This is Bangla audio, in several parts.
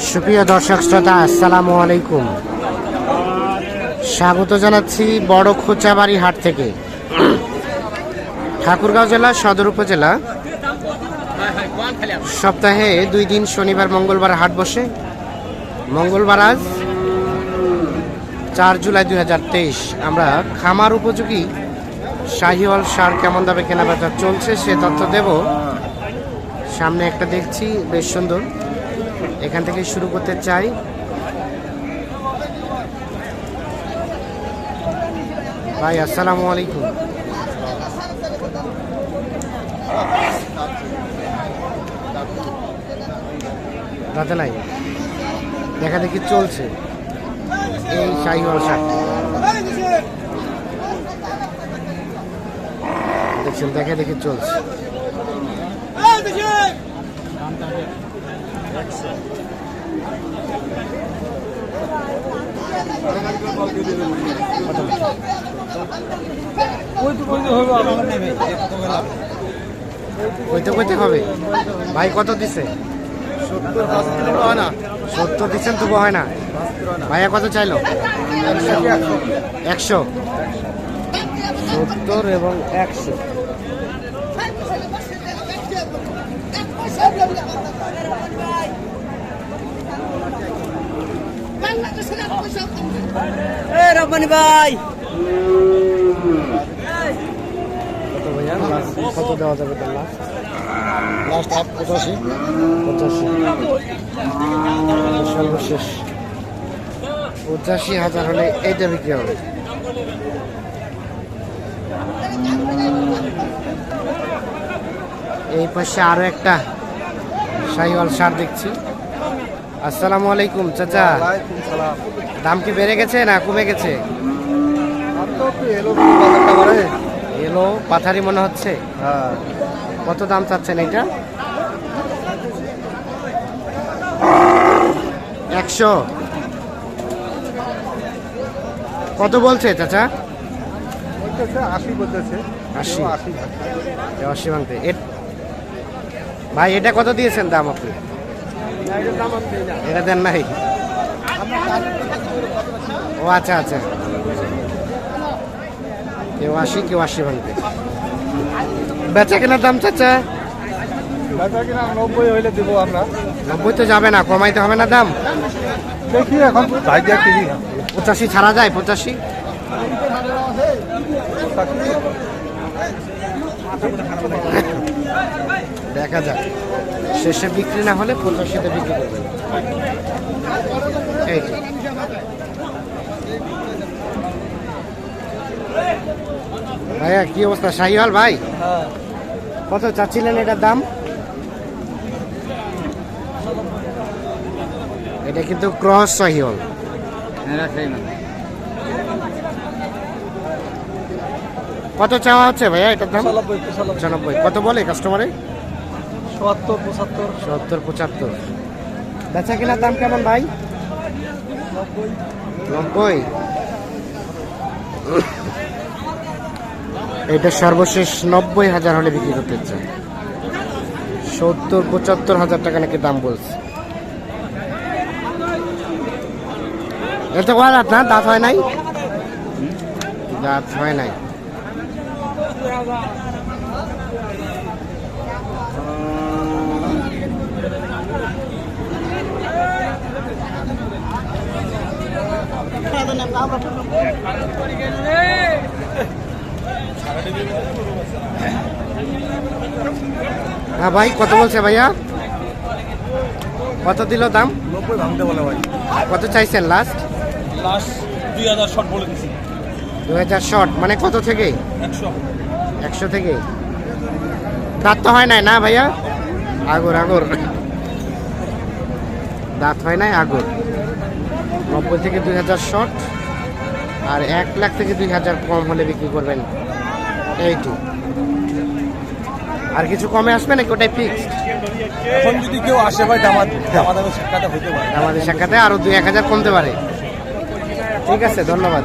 সুপ্রিয় দর্শক শ্রোতা, আসসালামু আলাইকুম। স্বাগত জানাচ্ছি বড় খোঁচাবাড়ি হাট থেকে। ঠাকুরগাঁও জেলা, সদর উপজেলা। সপ্তাহে দুই দিন শনিবার, মঙ্গলবার হাট বসে। মঙ্গলবার আজ চার জুলাই দুই হাজার তেইশ। আমরা খামার উপযোগী শাহিওয়াল সার কেমন দামে কেনাবেচা চলছে, সে তথ্য দেব। সামনে একটা দেখছি, বেশ সুন্দর। এখান থেকে শুরু করতে চাই। ভাই, আসসালামু আলাইকুম। দাদা নাই, দেখা দেখি চলছে। এই শাক দেখছেন, দেখা দেখি চলছে। কইতে হবে। ভাই কত দিছে? সত্তর দিচ্ছেন তবু হয় না। ভাইয়া কত চাইলো? একশো। সত্তর এবং একশো। কত দেওয়া যাবে পঁচাশি পঁচাশি হাজার হলে এইটা বিক্রি হবে এই পাশে আরও একটা। শাহিওয়াল সার দেখছি। আসসালামু আলাইকুম চাচা। দাম কি বেড়ে গেছে না কমে গেছে? এলো পাথারি মনে হচ্ছে। হ্যাঁ। কত দাম চাচ্ছেন এটা একশো। কত বলছে চাচা? আশি বলতেছে। আশি। আশি। ভাঙতে। ভাই এটা কত দিয়েছেন দাম আপনি? এটা দেন নাই? ও আচ্ছা আচ্ছা। কেউ আশি কেউ আশি ভাঙতে বেচা কেনার দাম চাচা নব্বই হইলে দেবো আমরা। নব্বই তো যাবে না কমাইতে হবে না দাম? দেখি এখন পঁচাশি ছাড়া যায় পঁচাশি। দেখা যাক। শেষে বিক্রি না হলে পঁচাশিতে বিক্রি করবেন। এই ভাইয়া কি অবস্থা? শাহিওয়াল ভাই? হ্যাঁ। কত চাচ্ছিলেন এটার দাম? এটা কিন্তু ক্রস শাহিওয়াল। কত চাওয়া হচ্ছে ভাইয়া এটার দাম? পঁচানব্বই কত বলে কাস্টমারে চুয়াত্তর পঁচাত্তর। সত্তর পঁচাত্তর। বেচা কেনার দাম কেমন ভাই? নব্বই। এটা সর্বশেষ নব্বই হাজার হলে বিক্রি করতে চায় সত্তর পঁচাত্তর হাজার টাকা নাকি দাম বলছে। এটা দাঁত না? দাঁত হয় নাই? দাঁত হয় নাই। হ্যাঁ ভাই কত বলছে ভাইয়া? কত দিল দাম? নব্বই ভাঙতে বলে ভাই। কত চাইছেন লাস্ট লাস্ট দুই হাজার শট বলে দিছি। দু হাজার শর্ট মানে কত থেকে? একশো। একশো থেকে? দাঁত তো হয় নাই না ভাইয়া? আগর আগর। দাঁত হয় নাই আগর। নব্বই থেকে দুই হাজার শর্ট আর এক লাখ থেকে দুই হাজার কম হলে বিক্রি করবেন এইটু। আর কিছু কমে আসবে নাকি ওটাই ফিক্সড এখন যদি কেউ আসে ভাই দামাদ দামাদামি সাক্ষাতে হইতে পারে। আমাদের সাক্ষাতে আরও দুই এক হাজার কমতে পারে। ঠিক আছে ধন্যবাদ।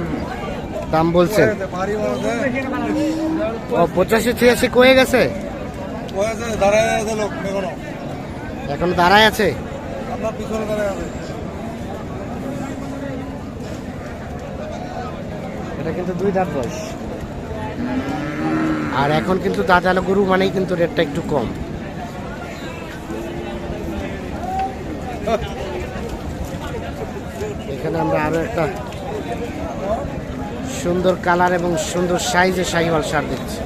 দাম বলছেন? ও, পঁচাশি, ছিয়াশি কয়ে গেছে? এখন দাঁড়ায় আছে? এটা কিন্তু দুই দাঁত বয়স। আর এখন কিন্তু দাঁতালো গরু মানেই কিন্তু রেটটা একটু কম। এখানে আমরা আরও একটা সুন্দর কালার এবং সুন্দর সাইজে শাহিওয়াল সার দেখছি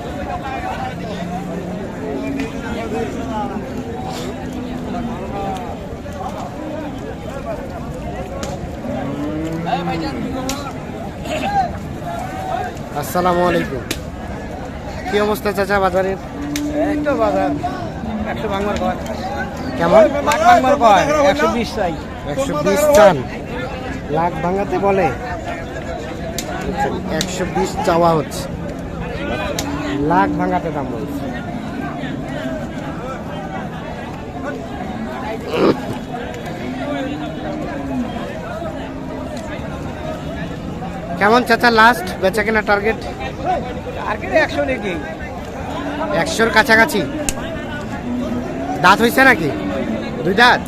আসসালামু আলাইকুম। কি অবস্থা চাচা বাজারের? বাজার। একশো বাংলার কয়। কেমন? লাখ বাংলার কয়। একশো বিশ চাই। একশো বিশ চান? লাখ ভাঙাতে বলে? একশো বিশ চাওয়া হচ্ছে। লাখ ভাঙাতে দাম বলছে। কেমন চাচা লাস্ট বেচা কেনা টার্গেট একশো নাকি? একশোর কাছাকাছি। দাঁত হয়েছে নাকি? দুই দাঁত?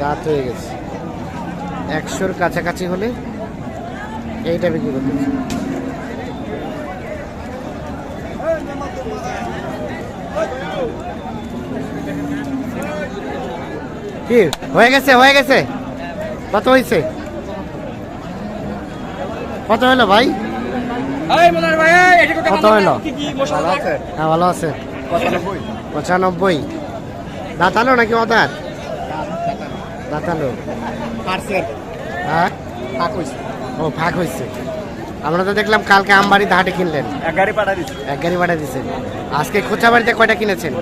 দাঁত হয়ে গেছে। একশোর কাছাকাছি হলে এইটা বিক্রি করতে কি? হয়ে গেছে হয়ে গেছে। কত হয়েছে? কত হলো ভাই? এই মনার ভাই এটা কত কত হইল? কি কি মশলা আছে? হ্যাঁ ভালো আছে। পঁচানব্বই। দাঁতালো নাকি অদাঁত দাঁতালো। হ্যাঁ? ও ফাঁক হয়েছে আমরা তো দেখলাম কালকে আমবাড়িতে হাটে কিনলেন। এক গাড়ি পাঠা দিচ্ছি এক গাড়ি পাঠিয়ে দিয়েছেন আজকে খোঁচাবাড়িতে কয়টা কিনেছেন?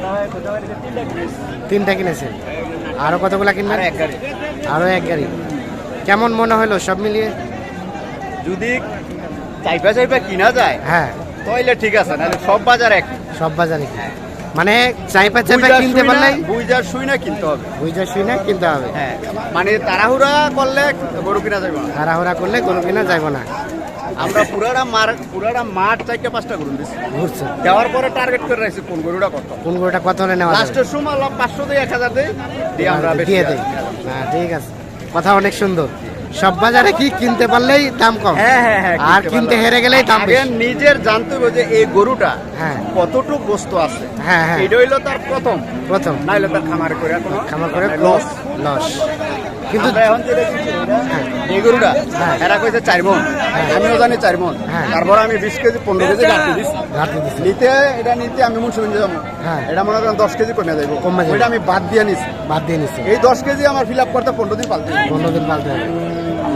তিনটা কিনেছেন। আরও কতগুলা কিনবেন? এক গাড়ি। আরও এক গাড়ি। কেমন মনে হলো সব মিলিয়ে? যদি চাইপা চাইপা কিনা যায় হ্যাঁ। তাহলে ঠিক আছে নাহলে সব বাজার এক সব বাজারে কি? মানে চাইপা চাইপা কিনতে না- পারলেই শুই না কিনতে হবে। বুঝা শুই না কিনতে হবে। হ্যাঁ মানে তাড়াহুড়া করলে গরু কিনা যাবে না। হারাহুরা করলে গরু কিনা যাইব না। আমরা পুরাটা মার পুরাটা মাঠ চারটা পাঁচটা গরু দিচ্ছি ঘুরছে দেওয়ার পরে টার্গেট করে রাখছি কোন গরুটা কত। কোন গরুটা কত হলে নেওয়া লাস্টের সময় পাঁচশো দিয়ে এক হাজার দিই দিয়ে আমরা দিয়ে দেই। না ঠিক আছে। কথা অনেক সুন্দর। সব বাজারে কি কিনতে পারলেই দাম কম। হ্যাঁ হ্যাঁ হ্যাঁ আর কিনতে হেরে গেলেই দাম বেশি। নিজের জানতে হবে যে এই গরুটা হ্যাঁ। কতটুক বস্তু আছে। হ্যাঁ হ্যাঁ। এটা হইল তার প্রথম। প্রথম। নাইলে তার খামার করে খামার করে লস লস। কিন্তু এখন যেটা এটা, গরুটা হ্যাঁ। এরা কইছে চার মন। আমিও জানি চার মন। হ্যাঁ। তারপর আমি বিশ কেজি পনেরো কেজি ঘাটতি দিচ্ছি ঘাটতি দিচ্ছে নিতে এটা নিতে আমি মুন্সিগঞ্জে যাব। হ্যাঁ। এটা মনে করেন দশ কেজি কমে যাব। ওইটা আমি বাদ দিয়ে নিছি। বাদ দিয়ে নিচ্ছে এই দশ কেজি আমার ফিল আপ করতে পনেরো দিন পালতে। পনেরো দিন পালতে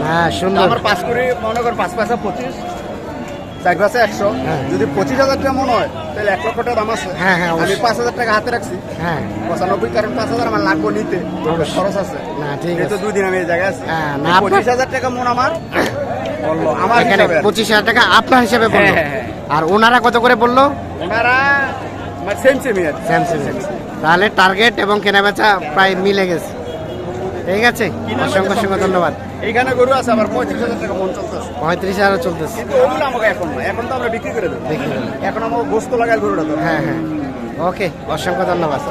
হ্যাঁ সুন্দর। আমার পাঁচ করে মনে কর পাঁচ পয়সা পঁচিশ। চার একশো। হ্যাঁ। যদি পঁচিশ হাজার টাকা মনে হয় তাহলে এক লক্ষ টাকা দাম আছে। হ্যাঁ, হ্যাঁ, আমি পাঁচ হাজার টাকা হাতে রাখছি। হ্যাঁ। পঁচানব্বই কারণ পাঁচ হাজার আমার লাগবো নিতে খরচ আছে। তো দুই দিন আমি এই জায়গায় আছি। পঁচিশ হাজার টাকা মন আমার বলল আমার এখানে পঁচিশ হাজার টাকা আপনার হিসাবে বলল আর ওনারা কত করে বলল? ওনারা সেম সেম তাহলে টার্গেট এবং কেনাবেচা প্রায় মিলে গেছে। ঠিক আছে? অসংখ্য অসংখ্য ধন্যবাদ। এইখানে গরু আছে আবার পঁয়ত্রিশ হাজার টাকা মন চলতেছে পঁয়ত্রিশ হাজার চলতেছে। কিন্তু ওগুলো আমাকে এখন না এখন তো আমরা বিক্রি করে দেবো। এখন আমাকে গোস্ত লাগায় গরুটা তো। হ্যাঁ হ্যাঁ। ওকে অসংখ্য ধন্যবাদ।